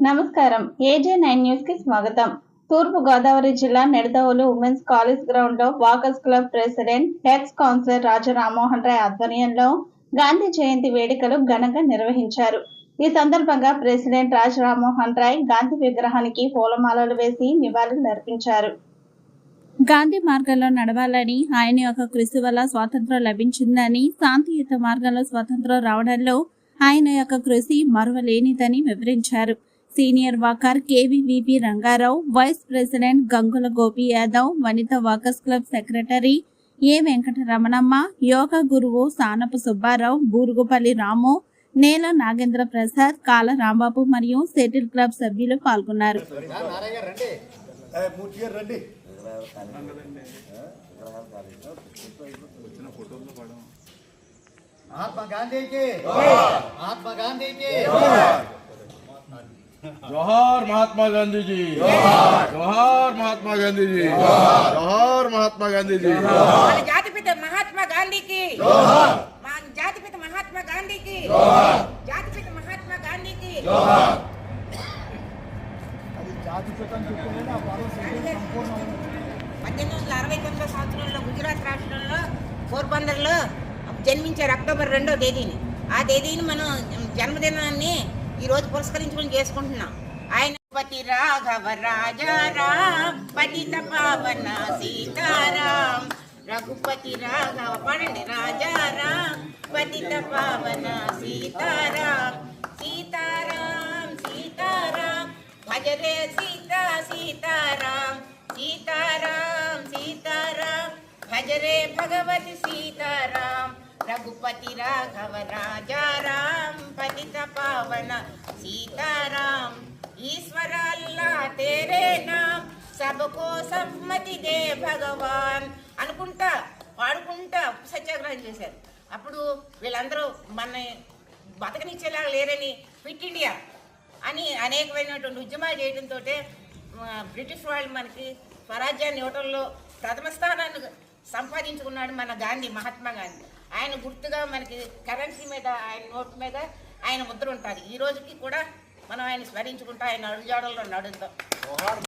నమస్కారం. ఏజే నైన్ న్యూస్కి స్వాగతం. తూర్పు గోదావరి జిల్లా నెడదవోలు ఉమెన్స్ కాలేజ్ గ్రౌండ్లో walkers club president heads councillor Raja Rammohan Roy ఆధ్వర్యంలో గాంధీ జయంతి వేడుకలు ఘనంగా నిర్వహించారు. ఈ సందర్భంగా ప్రెసిడెంట్ రాజ రామ్మోహన్ రాయ్ గాంధీ విగ్రహానికి పూలమాలలు వేసి నివాళులు అర్పించారు. గాంధీ మార్గంలో నడవాలని ఆయన యొక్క కృషి వల్ల స్వాతంత్రం లభించిందని శాంతియుత మార్గంలో స్వాతంత్రం రావడంలో ఆయన యొక్క కృషి మరువలేనిదని వివరించారు. Senior walker K V V P Rangarao vice president Gangula Gopi Yadav Vanitha walkers club secretary A Venkataramanamma యోగ గురువు సానపు సుబ్బారావు బూరుగుపల్లి రాము నేల నాగేంద్ర ప్రసాద్ కాల రాంబాబు మరియు సెటిల్ క్లబ్ సభ్యులు పాల్గొన్నారు. మహాత్మా గాంధీకి మహాత్మా గాంధీకి. जोहार महात्मा गांधी जी जोहार महात्मा गांधी जी जोहार महात्मा गांधी जी మన జాతిపిత మహాత్మా గాంధీకి మా జాతిపిత మహాత్మా గాంధీకి జాతిపిత మహాత్మా గాంధీకి అది జాతి పితం చెప్తేనే ఆ పదం సంపూర్ణం పద్దెనిమిది వందల అరవై తొమ్మిదో సంవత్సరంలో గుజరాత్ రాష్ట్రంలో పోర్బందర్లో జన్మించారు అక్టోబర్ రెండో తేదీని ఆ తేదీని మనం జన్మదినాన్ని ఈ రోజు పురస్కరించుకుని చేసుకుంటున్నాం. ఆయన పతి రాఘవ రాజారాం పతిత పావన సీతారాం రఘుపతి రాఘవ పడండి. రాజారాం పతిత పావన సీతారాం సీతారాం సీతారాం భజరే సీతా సీతారాం సీతారాం సీతారాం భజరే భగవతి సీతారాం రఘుపతి రాఘవ రాజారాం పతిత పావన సీతారాం ఈశ్వర అల్లా తేరే నామ్ సబకో సమ్మతి దే భగవాన్ అనుకుంటా పాడుకుంటా సత్యాగ్రహం చేశారు. అప్పుడు వీళ్ళందరూ మన బతకనిచ్చేలాగా లేరని ఫిట్ ఇండియా అని అనేకమైనటువంటి ఉద్యమాలు చేయడంతో బ్రిటిష్ వాళ్ళు మనకి స్వరాజ్యాన్ని ఇవ్వటంలో ప్రథమ స్థానాన్ని సంపాదించుకున్నాడు మన గాంధీ మహాత్మా గాంధీ. ఆయన గుర్తుగా మనకి కరెన్సీ మీద ఆయన నోట్ మీద ఆయన ముద్ర ఉంటుంది ఈ రోజుకి కూడా మనం ఆయన స్మరించుకుంటా ఆయన అడుగుజాడల్లో నడుద్దాం.